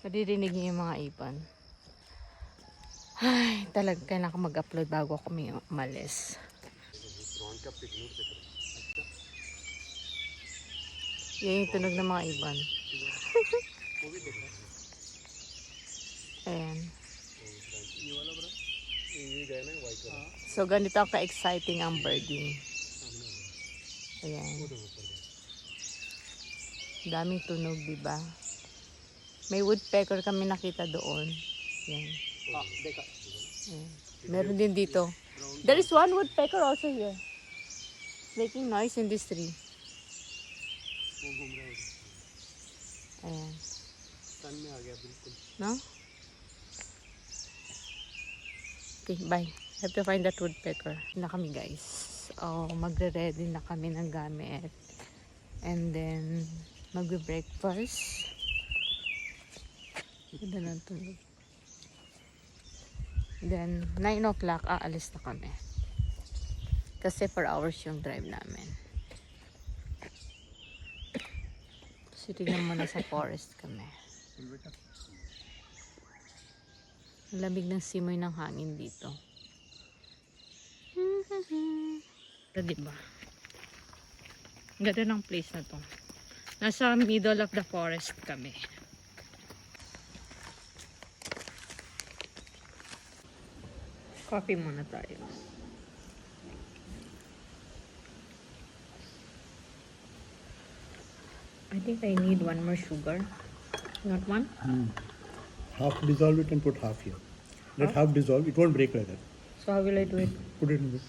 Naririnig niyo yung mga ibon. Ay, talaga kailangan ko mag-upload bago ako umalis. Yan yung tunog ng mga ibon. Ayan. So, ganito ang ka-exciting ang birding. Ayan. Daming tunog, di ba? May woodpecker kami nakita doon. Yan. Ayan. Meron din dito. There is one woodpecker also here. Making noise in this tree. Ayan. No? Okay, bye. Have to find that woodpecker. Na kami guys. Oh, magre-ready na kami ng gamit. And then, magbe-breakfast. Ganda ng tunog. Then, 9 o'clock, aalis na kami. Kasi 4 hours yung drive namin. So, tignan mo sa forest kami. Lamig ng simoy ng hangin dito. Pero diba? Ganda ng place na to. Nasa middle of the forest kami. Coffee muna tayo. I think I need one more sugar. Not one? Hmm. Half dissolve it and put half here. Let half dissolve, it won't break like that. So how will I do it? Put it in this.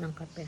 Ng kape.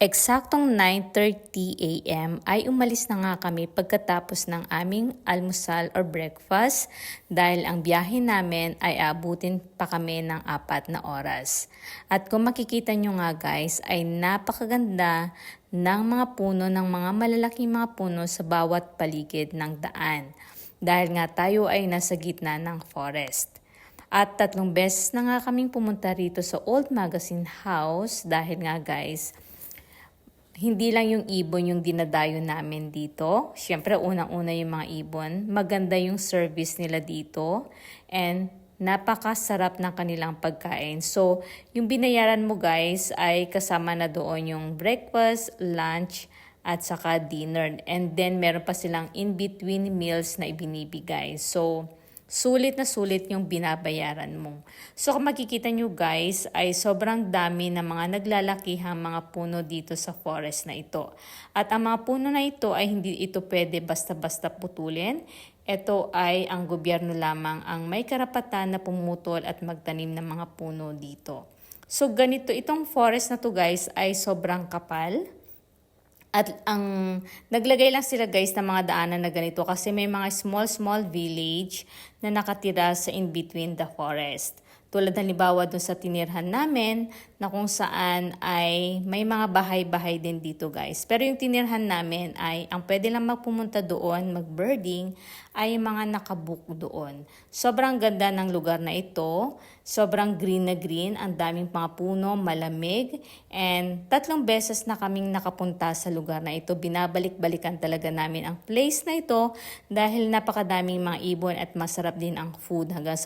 Eksaktong 9.30 a.m. ay umalis na nga kami pagkatapos ng aming almusal or breakfast dahil ang biyahe namin ay abutin pa kami ng apat na oras. At kung makikita nyo nga guys ay napakaganda ng mga puno ng mga malalaking mga puno sa bawat paligid ng daan dahil nga tayo ay nasa gitna ng forest. At tatlong beses na nga kaming pumunta rito sa Old Magazine House dahil nga guys, hindi lang yung ibon yung dinadayo namin dito. Siyempre, unang-una yung mga ibon. Maganda yung service nila dito. And napakasarap ng kanilang pagkain. So, yung binayaran mo guys ay kasama na doon yung breakfast, lunch, at saka dinner. And then, meron pa silang in-between meals na ibinibigay. So, sulit na sulit yung binabayaran mo. So kung makikita nyo guys ay sobrang dami ng mga naglalakihang mga puno dito sa forest na ito. At ang mga puno na ito ay hindi ito pwede basta-basta putulin. Ito ay ang gobyerno lamang ang may karapatan na pumutol at magtanim ng mga puno dito. So ganito, itong forest na to guys ay sobrang kapal. At ang naglagay lang sila guys ng mga daanan na ganito kasi may mga small small village na nakatira sa in between the forest. Tulad halimbawa dun sa tinirhan namin na kung saan ay may mga bahay-bahay din dito guys. Pero yung tinirhan namin ay ang pwede lang magpumunta doon, mag-birding, ay mga nakabook doon. Sobrang ganda ng lugar na ito. Sobrang green na green, ang daming mga puno, malamig. And tatlong beses na kaming nakapunta sa lugar na ito. Binabalik-balikan talaga namin ang place na ito dahil napakadaming mga ibon at masarap din ang food hanggang